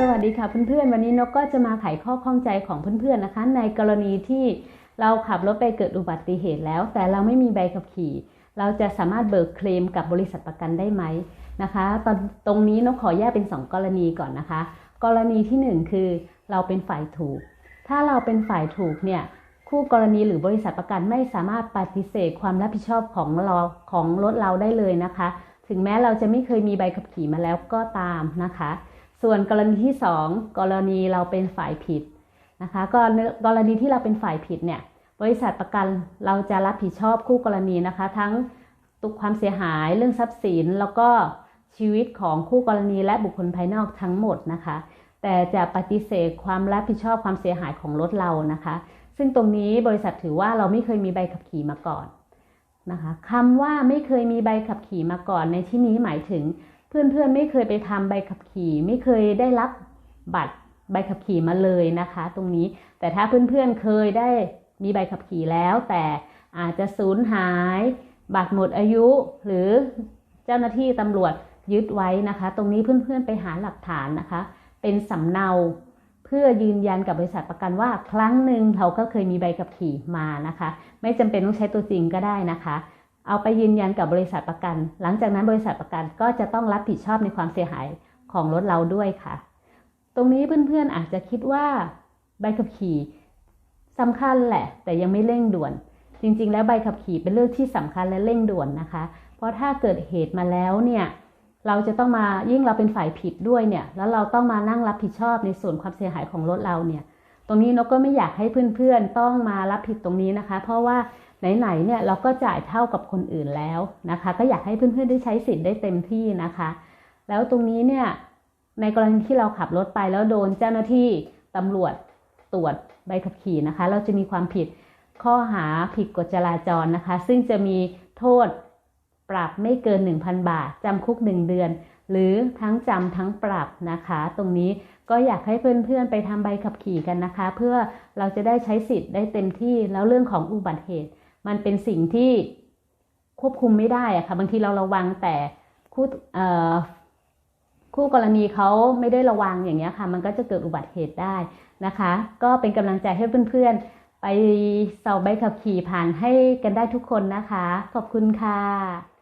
สวัสดีค่ะเพื่อนๆ วันนี้นกก็จะมาไขข้อข้องใจของเพื่อนๆนะคะ ในกรณีที่เราขับรถไปเกิดอุบัติเหตุแล้ว แต่เราไม่มีใบขับขี่ เราจะสามารถเบิกเคลมกับบริษัทประกันได้ไหมนะคะตอนตรงนี้นกขอแยกเป็น 2 กรณีก่อนนะคะ กรณีที่ 1 คือเราเป็นฝ่ายถูก ถ้าเราเป็นฝ่ายถูกเนี่ยคู่กรณีหรือบริษัทประกันไม่สามารถปฏิเสธความรับผิดชอบของเราของรถเราได้เลยนะคะ ถึงแม้เราจะไม่เคยมีใบขับขี่มาแล้วก็ตามนะคะ ส่วนกรณีที่ 2 กรณีเราเป็นฝ่ายผิดนะคะก็กรณีที่เราเป็นฝ่ายผิดเนี่ยบริษัทประกันเราจะรับผิดชอบคู่กรณีนะคะ ทั้งตุกความเสียหายเรื่องทรัพย์สิน แล้วก็ชีวิตของคู่กรณีและบุคคลภายนอกทั้งหมดนะคะ แต่จะปฏิเสธความรับผิดชอบความเสียหายของรถเรานะคะ ซึ่งตรงนี้บริษัทถือว่าเราไม่เคยมีใบขับขี่มาก่อนนะคะคำว่าไม่เคยมีใบขับขี่มาก่อนในที่นี้หมายถึง เพื่อนๆไม่เคยไปทำใบขับขี่ ไม่เคยได้รับบัตรใบขับขี่มาเลยนะคะ ตรงนี้แต่ถ้าเพื่อนๆเคยได้มีใบขับขี่แล้ว แต่อาจจะสูญหาย บัตรหมดอายุ หรือเจ้าหน้าที่ตำรวจยึดไว้นะคะ ตรงนี้เพื่อนๆไปหาหลักฐานนะคะ เป็นสำเนาเพื่อยืนยันกับบริษัทประกันว่าครั้งหนึ่งเราก็เคยมีใบขับขี่มานะคะ ไม่จำเป็นต้องใช้ตัวจริงก็ได้นะคะ เอาไปยืนยันกับบริษัทประกัน หลังจากนั้นบริษัทประกันก็จะต้องรับผิดชอบในความเสียหายของรถเราด้วยค่ะ ตรงนี้เพื่อนๆอาจจะคิดว่าใบขับขี่สำคัญแหละ แต่ยังไม่เร่งด่วน จริงๆ แล้วใบขับขี่เป็นเรื่องที่สำคัญและเร่งด่วนนะคะ เพราะถ้าเกิดเหตุมาแล้วเนี่ยเราจะต้องมายิ่งเราเป็นฝ่ายผิดด้วยเนี่ย แล้วเราต้องมานั่งรับผิดชอบในส่วนความเสียหายของรถเราเนี่ย ตรงนี้นกก็ไม่อยากให้เพื่อนๆต้องมารับผิดตรงนี้นะคะ เพราะว่า ไหนๆเนี่ยเราก็จ่ายเท่ากับคนอื่นแล้วนะคะ ก็อยากให้เพื่อนๆได้ใช้สิทธิ์ได้เต็มที่นะคะ แล้วตรงนี้เนี่ยในกรณีที่เราขับรถไปแล้วโดนเจ้าหน้าที่ตำรวจตรวจใบขับขี่นะคะ เราจะมีความผิดข้อหาผิดกฎจราจรนะคะ ซึ่งจะมีโทษปรับไม่เกิน 1,000 บาทจำคุก 1 เดือน หรือทั้งจำทั้งปรับนะคะ ตรงนี้ก็อยากให้เพื่อนๆไปทำใบขับขี่กันนะคะ เพื่อเราจะได้ใช้สิทธิ์ได้เต็มที่แล้วเรื่องของอุบัติเหตุ มันเป็นสิ่งที่ควบคุมไม่ได้อะค่ะ บางทีเราระวังแต่คู่คู่กรณีเขาไม่ได้ระวังอย่างเงี้ยค่ะ มันก็จะเกิดอุบัติเหตุได้นะคะ ก็เป็นกำลังใจให้เพื่อนๆ ไปสอบใบขับขี่ผ่านให้กันได้ทุกคนนะคะ ขอบคุณค่ะ